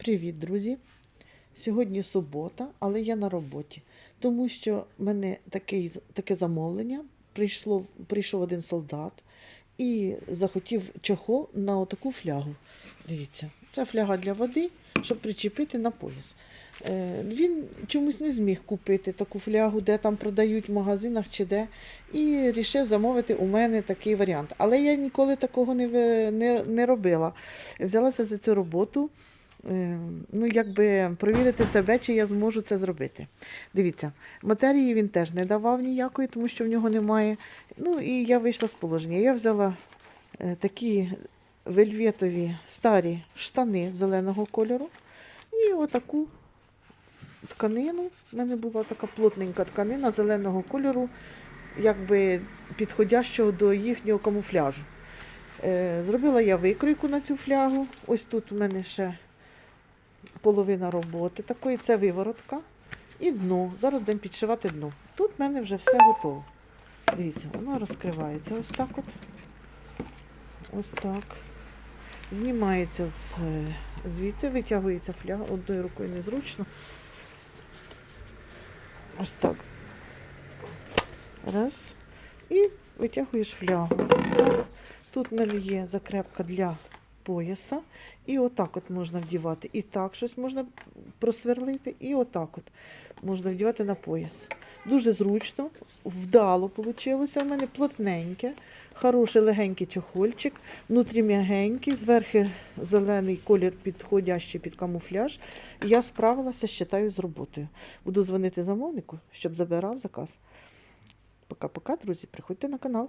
Привіт, друзі! Сьогодні субота, але я на роботі, тому що мене такий, таке замовлення. Прийшло, прийшов один солдат і захотів чохол на отаку флягу. Дивіться, це фляга для води, щоб причепити на пояс. Е, він чомусь не зміг купити таку флягу, де там продають в магазинах чи де, і вирішив замовити у мене такий варіант. Але я ніколи такого не, не, не робила. Взялася за цю роботу ну, якби провірити себе, чи я зможу це зробити. Дивіться, матерії він теж не давав ніякої, тому що в нього немає. Ну і я вийшла з положення. Я взяла е, такі вельветові старі штани зеленого кольору і отаку тканину. У мене була така плотненька тканина зеленого кольору, якби підходящого до їхнього камуфляжу. Е, Зробила я викройку на цю флягу. Ось тут у мене ще половина роботи такої, це виворотка і дно. Зараз будемо підшивати дно. Тут в мене вже все готово. Дивіться, воно розкривається ось так от. Ось так. Знімається з, е, звідси, витягується фляга, одною рукою незручно. Ось так. Раз. І витягуєш флягу. Тут в мене є закрепка для пояса. І отак от можна вдівати. І так щось можна просверлити, і отак от можна вдівати на пояс. Дуже зручно, вдало вийшло. У мене плотненьке, хороший легенький чохольчик, внутрі м'ягенький, зверху зелений колір, підходящий під камуфляж. Я справилася, считаю, з роботою. Буду дзвонити замовнику, щоб забирав заказ. Пока-пока, друзі, приходьте на канал.